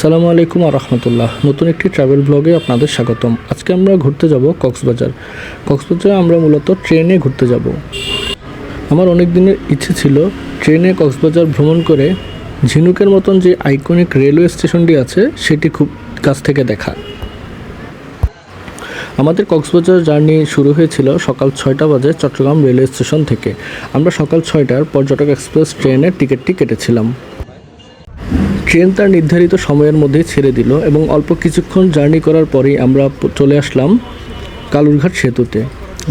সালামু আলাইকুম রহমতুল্লাহ। নতুন একটি ট্রাভেল ব্লগে আপনাদের স্বাগতম। আজকে আমরা ঘুরতে যাব কক্সবাজার। কক্সবাজারে আমরা মূলত ট্রেনে ঘুরতে যাব। আমার অনেক দিনের ইচ্ছে ছিল ট্রেনে কক্সবাজার ভ্রমণ করে ঝিনুকের মতন যে আইকনিক রেলওয়ে স্টেশনটি আছে, সেটি খুব কাছ থেকে দেখা। আমাদের কক্সবাজার জার্নি শুরু হয়েছিল সকাল ছয়টা বাজে চট্টগ্রাম রেলওয়ে স্টেশন থেকে। আমরা সকাল ছয়টার পর্যটক এক্সপ্রেস ট্রেনের টিকিটটি কেটেছিলাম। ট্রেন তার নির্ধারিত সময়ের মধ্যে ছেড়ে দিল এবং অল্প কিছুক্ষণ জার্নি করার পরেই আমরা চলে আসলাম কালুরঘাট সেতুতে,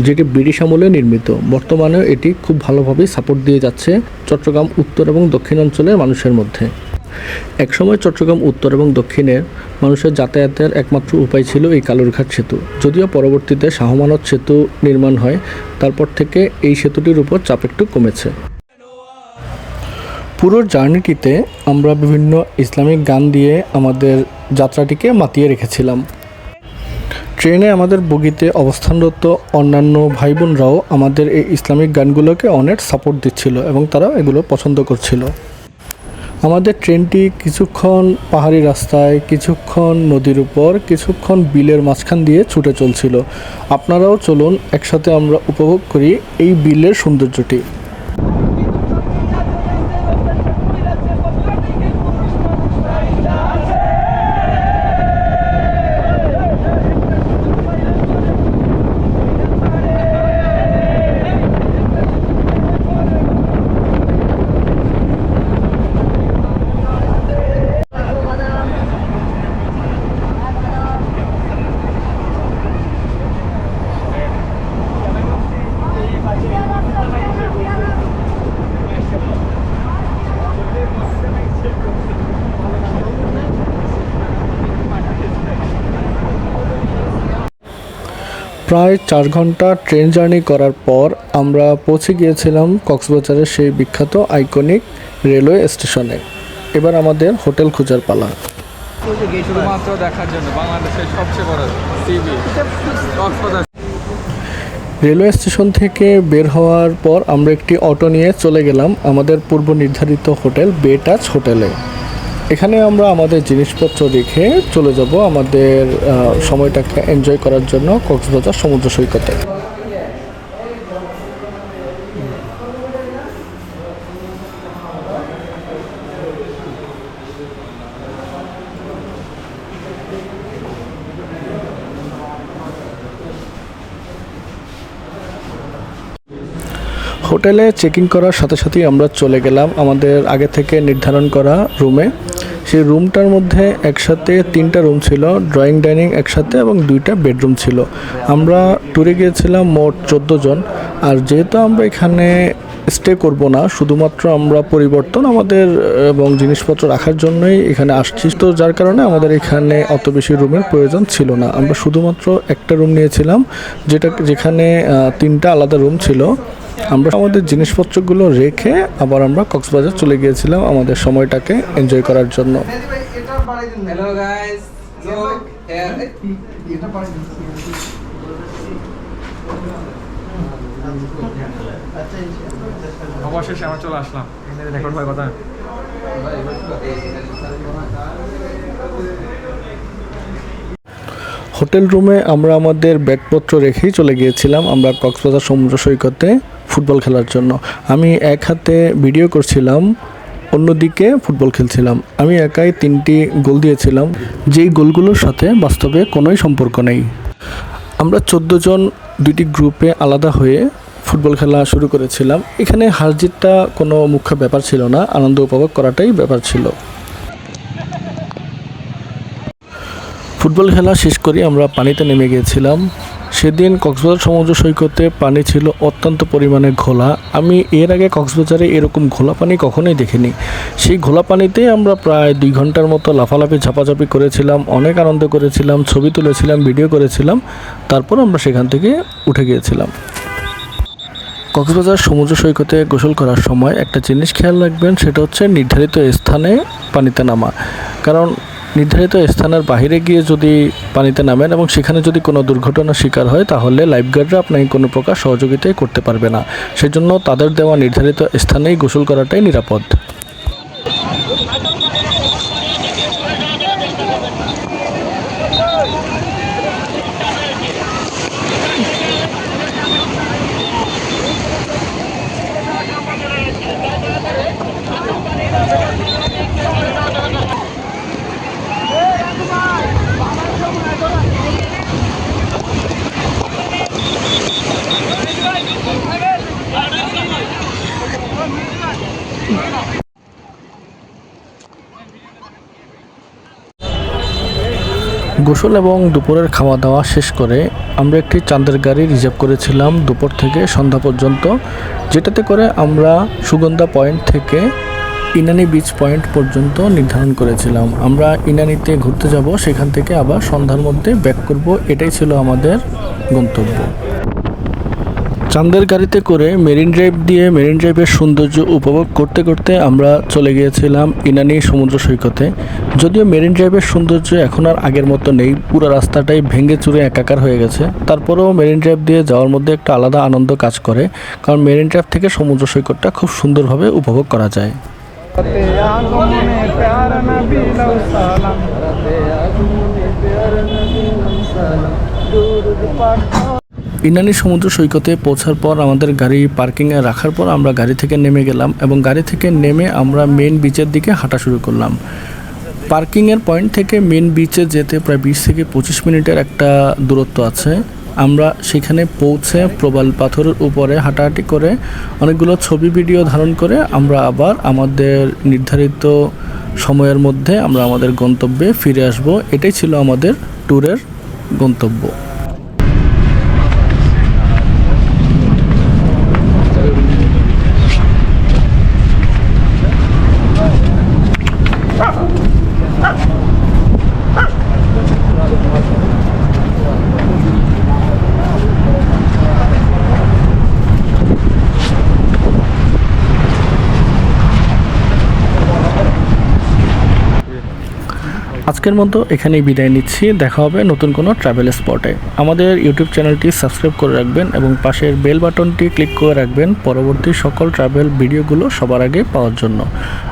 যেটি ব্রিটিশ আমলে নির্মিত। বর্তমানেও এটি খুব ভালোভাবেই সাপোর্ট দিয়ে যাচ্ছে চট্টগ্রাম উত্তর এবং দক্ষিণ অঞ্চলের মানুষের মধ্যে। একসময় চট্টগ্রাম উত্তর এবং দক্ষিণের মানুষের যাতায়াতের একমাত্র উপায় ছিল এই কালুরঘাট সেতু। যদিও পরবর্তীতে শাহমানত সেতু নির্মাণ হয়, তারপর থেকে এই সেতুটির উপর চাপ একটু কমেছে। পুরো জার্নিটিতে আমরা বিভিন্ন ইসলামিক গান দিয়ে আমাদের যাত্রাটিকে মাতিয়ে রেখেছিলাম। ট্রেনে আমাদের বগিতে অবস্থানরত অন্যান্য ভাই বোনরাও আমাদের এই ইসলামিক গানগুলোকে অনেক সাপোর্ট দিচ্ছিল এবং তারা এগুলো পছন্দ করছিল। আমাদের ট্রেনটি কিছুক্ষণ পাহাড়ি রাস্তায়, কিছুক্ষণ নদীর উপর, কিছুক্ষণ বিলের মাঝখান দিয়ে ছুটে চলছিল। আপনারাও চলুন একসাথে আমরা উপভোগ করি এই বিলের সৌন্দর্যটি। প্রায় চার ঘণ্টা ট্রেন জার্নি করার পর আমরা পৌঁছে গিয়েছিলাম কক্সবাজারের সেই বিখ্যাত আইকনিক রেলওয়ে স্টেশনে। এবার আমাদের হোটেল খোঁজার পালা। রেলওয়ে স্টেশন থেকে বের হওয়ার পর আমরা একটি অটো নিয়ে চলে গেলাম আমাদের পূর্ব নির্ধারিত হোটেল বে টাচ হোটেলে। এখানে আমরা আমাদের জিনিসপত্র রেখে চলে যাব আমাদের সময়টাকে এনজয় করার জন্য কক্সবাজার সমুদ্র সৈকতে। হোটেলে চেকিং করার সাথে সাথেই আমরা চলে গেলাম আমাদের আগে থেকে নির্ধারণ করা রুমে। সেই রুমটার মধ্যে একসাথে তিনটা রুম ছিল ড্রয়িং ডাইনিং একসাথে এবং দুইটা বেডরুম ছিল। আমরা ট্যুরে গিয়েছিলাম মোট চোদ্দ জন। আর যেহেতু আমরা এখানে স্টে করব না, শুধুমাত্র আমরা পরিবর্তন আমাদের, এবং জিনিসপত্র রাখার জন্যই এখানে আসছি। তো যার কারণে আমাদের এখানে অত বেশি রুমের প্রয়োজন ছিল না। আমরা শুধুমাত্র একটা রুম নিয়েছিলাম, যেটা, যেখানে তিনটা আলাদা রুম ছিল। আমরা আমাদের জিনিসপত্রগুলো রেখে আবার আমরা কক্সবাজার চলে গিয়েছিলাম আমাদের সময়টাকে এনজয় করার জন্য। হ্যালো গাইস অবশেষে আমরা চলে আসলাম। রেকর্ড হয় কথা। হোটেল রুমে আমরা আমাদের ব্যাগপত্র রেখেই চলে গিয়েছিলাম। আমরা কক্সবাজার সমুদ্র সৈকতে। ফুটবল খেলার জন্য। আমি এক হাতে ভিডিও করছিলাম, অন্যদিকে ফুটবল খেলছিলাম। আমি একাই তিনটি গোল দিয়েছিলাম। যেই গোলগুলোর সাথে বাস্তবে কোনোই সম্পর্ক নেই। আমরা চোদ্দ জন দুইটি গ্রুপে আলাদা হয়ে ফুটবল খেলা শুরু করেছিলাম। এখানে হার জিতটা কোনো মুখ্য ব্যাপার ছিল না, আনন্দ উপভোগ করাটাই ব্যাপার ছিল। ফুটবল খেলা শেষ করে আমরা পানিতে নেমে গিয়েছিলাম। সেদিন কক্সবাজার সমুদ্র সৈকতে পানি ছিল অত্যন্ত পরিমাণে ঘোলা। আমি এর আগে কক্সবাজারে এরকম ঘোলা পানি কখনোই দেখিনি। সেই ঘোলা পানিতে আমরা প্রায় দুই ঘণ্টার মতো লাফালাফি, ঝাপাঝাপি করেছিলাম, অনেক আনন্দ করেছিলাম, ছবি তুলেছিলাম, ভিডিও করেছিলাম। তারপর আমরা সেখান থেকে উঠে গিয়েছিলাম। কক্সবাজার সমুদ্র সৈকতে গোসল করার সময় একটা জিনিস খেয়াল রাখবেন, সেটা হচ্ছে নির্ধারিত স্থানে পানিতে নামা। কারণ নির্ধারিত স্থানের বাহিরে গিয়ে যদি পানিতে নামেন এবং সেখানে যদি কোনো দুর্ঘটনার শিকার হয়, তাহলে লাইফগার্ডরা আপনাকে কোনো প্রকার সহযোগিতাই করতে পারবে না। সেজন্য তাদের দেওয়া নির্ধারিত স্থানেই গোসল করাটাই নিরাপদ। গোসল এবং দুপুরের খাওয়া দাওয়া শেষ করে আমরা একটি চাঁদের গাড়ি রিজার্ভ করেছিলাম দুপুর থেকে সন্ধ্যা পর্যন্ত, যেটাতে করে আমরা সুগন্ধা পয়েন্ট থেকে ইনানি বিচ পয়েন্ট পর্যন্ত নির্ধারণ করেছিলাম। আমরা ইনানিতে ঘুরতে যাব, সেখান থেকে আবার সন্ধ্যার মধ্যে ব্যাক করব, এটাই ছিল আমাদের গন্তব্য। চাঁদের গাড়িতে করে মেরিন ড্রাইভ দিয়ে মেরিন ড্রাইভের সৌন্দর্য উপভোগ করতে করতে আমরা চলে গিয়েছিলাম ইনানি সমুদ্র সৈকতে। যদিও মেরিন ড্রাইভের সৌন্দর্য এখন আর আগের মতো নেই, পুরো রাস্তাটাই ভেঙে চুরে একাকার হয়ে গেছে। তারপরেও মেরিন ড্রাইভ দিয়ে যাওয়ার মধ্যে একটা আলাদা আনন্দ কাজ করে, কারণ মেরিন ড্রাইভ থেকে সমুদ্র সৈকতটা খুব সুন্দরভাবে উপভোগ করা যায়। ইনানি সমুদ্র সৈকতে পৌঁছার পর আমাদের গাড়ি পার্কিংয়ে রাখার পর আমরা গাড়ি থেকে নেমে গেলাম এবং গাড়ি থেকে নেমে আমরা মেন বিচের দিকে হাঁটা শুরু করলাম। পার্কিংয়ের পয়েন্ট থেকে মেন বিচে যেতে প্রায় বিশ থেকে পঁচিশ মিনিটের একটা দূরত্ব আছে। আমরা সেখানে পৌঁছে প্রবাল পাথরের উপরে হাঁটাহাঁটি করে অনেকগুলো ছবি ভিডিও ধারণ করে আমরা আবার আমাদের নির্ধারিত সময়ের মধ্যে আমরা আমাদের গন্তব্যে ফিরে আসব। এটাই ছিল আমাদের ট্যুরের গন্তব্য। আজকের মতো এখানেই বিদায় নিচ্ছি। দেখা হবে নতুন কোনো ট্রাভেল স্পটে আমাদের ইউটিউব চ্যানেলটি সাবস্ক্রাইব করে রাখবেন এবং পাশের বেল বাটনটি ক্লিক করে রাখবেন পরবর্তী সকল ট্রাভেল ভিডিওগুলো সবার আগে পাওয়ার জন্য।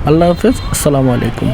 আল্লাহ হাফেজ, আসসালামু আলাইকুম।